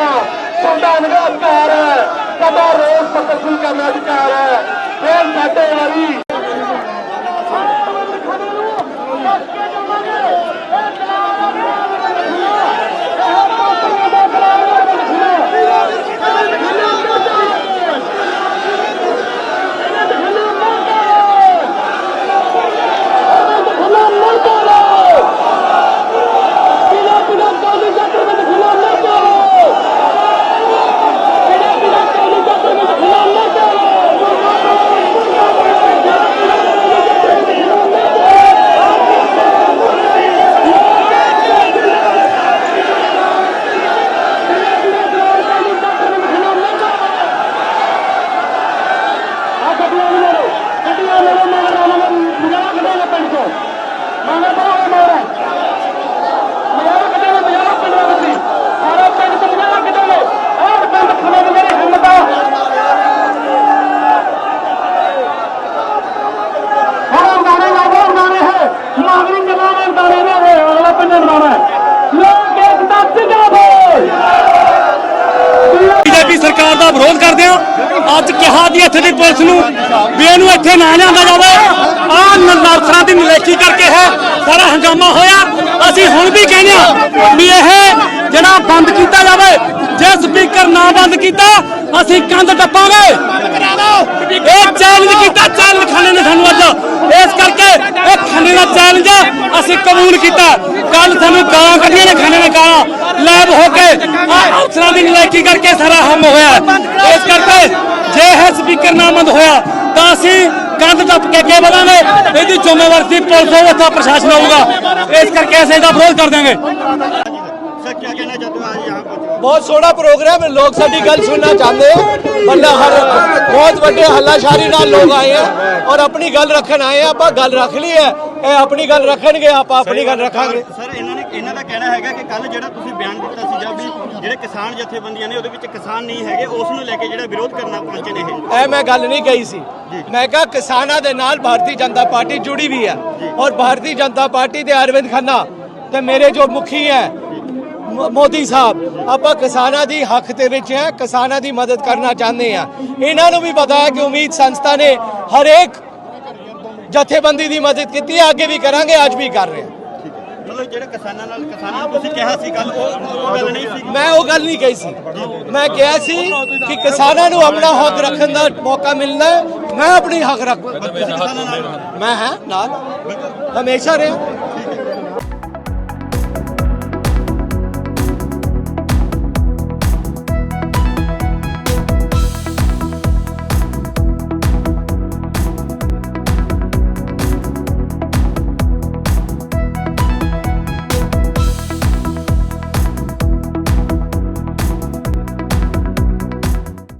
ਕਰਨਾ। ਸੰਵਿਧਾਨ ਦਾ ਅਧਿਕਾਰ ਹੈ। ਸਾਡਾ ਰੋਸ ਪ੍ਰਦਰਸ਼ਨ ਕਰਨਾ ਅਧਿਕਾਰ ਹੈ। ਇਹ ਸਾਡੇ ਵਾਰੀ ਅੱਜ ਕਿਹਾ ਦੀ ਇੱਥੇ ਦੀ ਪੁਲਿਸ ਨੂੰ ਵੀ ਇਹਨੂੰ ਇੱਥੇ ਨਾ ਲਿਆਂਦਾ ਜਾਵੇ। ਆਹ ਨਰਸਰਾਂ ਦੀ ਨਲੇਕੀ ਕਰਕੇ ਹੈ। ਸਾਰਾ ਹੰਗਾਮਾ ਹੋਇਆ। ਅਸੀਂ ਹੁਣ ਵੀ ਕਹਿੰਦੇ ਆ ਵੀ ਇਹ ਜਿਹੜਾ ਬੰਦ ਕੀਤਾ ਜਾਵੇ, ਜੇ ਸਪੀਕਰ ਨਾ ਬੰਦ ਕੀਤਾ, ਅਸੀਂ ਕੰਧ ਟੱਪਾਂਗੇ। ਇਹ ਚੈਲੰਜ ਕੀਤਾ ਚੈਲੰਜ ਖਾਣੇ ਨੇ ਸਾਨੂੰ ਅੱਜ। ਇਸ ਕਰਕੇ ਇਹ ਖਾਣੇ ਦਾ ਚੈਲੰਜ ਅਸੀਂ ਕਬੂਲ ਕੀਤਾ। ਕੱਲ ਸਾਨੂੰ ਗਾਲਾਂ ਕੱਢੀਆਂ ਨੇ ਖਾਣੇ ਨੇ ਗਾਲਾਂ। ਲੈਬ ਹੋ ਕੇ ਆਹ ਅਫਸਰਾਂ ਦੀ ਨਲਾਇਕੀ ਕਰਕੇ ਸਾਰਾ ਹਮ ਹੋਇਆ। ਜੇ ਇਹ ਸਪੀਕਰ ਨਾਮੰਦ ਹੋਇਆ ਤਾਂ ਅਸੀਂ ਕੰਧ ਟੱਪ ਕੇ ਕੇ ਬਦਾਂਗੇ ਇਹਦੀ ਜ਼ਿੰਮੇਵਾਰੀ ਪੁਲਿਸ ਹੋਵੇ ਤਾਂ ਪ੍ਰਸ਼ਾਸਨ ਹੋਊਗਾ ਇਸ ਕਰਕੇ ਅਸੀਂ ਇਹਦਾ ਵਿਰੋਧ ਕਰ ਦਿਆਂਗੇ। ਬਹੁਤ ਸੋਹਣਾ ਪ੍ਰੋਗਰਾਮ ਹੈ ਲੋਕ ਸਾਡੀ ਗੱਲ ਸੁਣਨਾ ਚਾਹੁੰਦੇ ਹੋ ਬੰਦਾ ਹਰ ਬਹੁਤ ਵੱਡੇ ਹੱਲਾਸ਼ਾਰੀ ਨਾਲ ਲੋਕ ਆਏ ਆ ਔਰ ਆਪਣੀ ਗੱਲ ਰੱਖਣ ਆਏ ਆ ਆਪਾਂ ਗੱਲ ਰੱਖ ਲਈ ਹੈ। ਇਹ ਆਪਣੀ ਗੱਲ ਰੱਖਣਗੇ ਆਪਾਂ ਆਪਣੀ ਗੱਲ ਰੱਖਾਂਗੇ। ਇਹਨਾਂ ਦਾ ਕਹਿਣਾ ਹੈਗਾ ਕਿ ਕੱਲ ਜਿਹੜਾ ਤੁਸੀਂ ਬਿਆਨ ਦਿੱਤਾ ਸੀਗਾ ਵੀ ਜਿਹੜੇ ਕਿਸਾਨ ਜਥੇਬੰਦੀਆਂ ਨੇ ਉਹਦੇ ਵਿੱਚ ਕਿਸਾਨ ਨਹੀਂ ਹੈਗੇ ਉਸ ਨੂੰ ਲੈ ਕੇ ਜਿਹੜਾ ਵਿਰੋਧ ਕਰਨਾ ਪਹੁੰਚੇ ਨੇ ਇਹ। ਮੈਂ ਗੱਲ ਨਹੀਂ ਕਹੀ ਸੀ। ਮੈਂ ਕਿਹਾ ਕਿਸਾਨਾਂ ਦੇ ਨਾਲ ਭਾਰਤੀ ਜਨਤਾ ਪਾਰਟੀ ਜੁੜੀ ਵੀ ਹੈ ਔਰ ਭਾਰਤੀ ਜਨਤਾ ਪਾਰਟੀ ਦੇ ਅਰਵਿੰਦ ਖੰਨਾ ਤੇ ਮੇਰੇ ਜੋ ਮੁਖੀ ਹੈ ਮੋਦੀ ਸਾਹਿਬ ਆਪਾਂ ਕਿਸਾਨਾਂ ਦੀ ਹੱਕ ਦੇ ਵਿੱਚ ਹੈ ਕਿਸਾਨਾਂ ਦੀ ਮਦਦ ਕਰਨਾ ਚਾਹੁੰਦੇ ਆ ਇਹਨਾਂ ਨੂੰ ਵੀ ਪਤਾ ਹੈ ਕਿ ਉਮੀਦ ਸੰਸਥਾ ਨੇ ਹਰੇਕ ਜਥੇਬੰਦੀ ਦੀ ਮਦਦ ਕੀਤੀ ਹੈ ਅੱਗੇ ਵੀ ਕਰਾਂਗੇ ਅੱਜ ਵੀ ਕਰ ਰਹੇ ਹਾਂ। ਮਤਲਬ ਜਿਹੜੇ ਕਿਸਾਨਾਂ ਨਾਲ ਕਿਸਾਨਾਂ ਨੂੰ ਤੁਸੀਂ ਕਿਹਾ ਸੀ ਕੱਲ ਉਹ ਉਹ ਗੱਲ ਨਹੀਂ ਸੀ। ਮੈਂ ਉਹ ਗੱਲ ਨਹੀਂ ਕਹੀ ਸੀ। ਮੈਂ ਕਿਹਾ ਸੀ ਕਿ ਕਿਸਾਨਾਂ ਨੂੰ ਆਪਣਾ ਹੱਕ ਰੱਖਣ ਦਾ ਮੌਕਾ ਮਿਲਣਾ ਹੈ। ਮੈਂ ਆਪਣੀ ਹੱਕ ਰੱਖ ਮੈਂ ਹਾਂ ਨਾਲ। ਹਮੇਸ਼ਾ ਰਿਹਾ।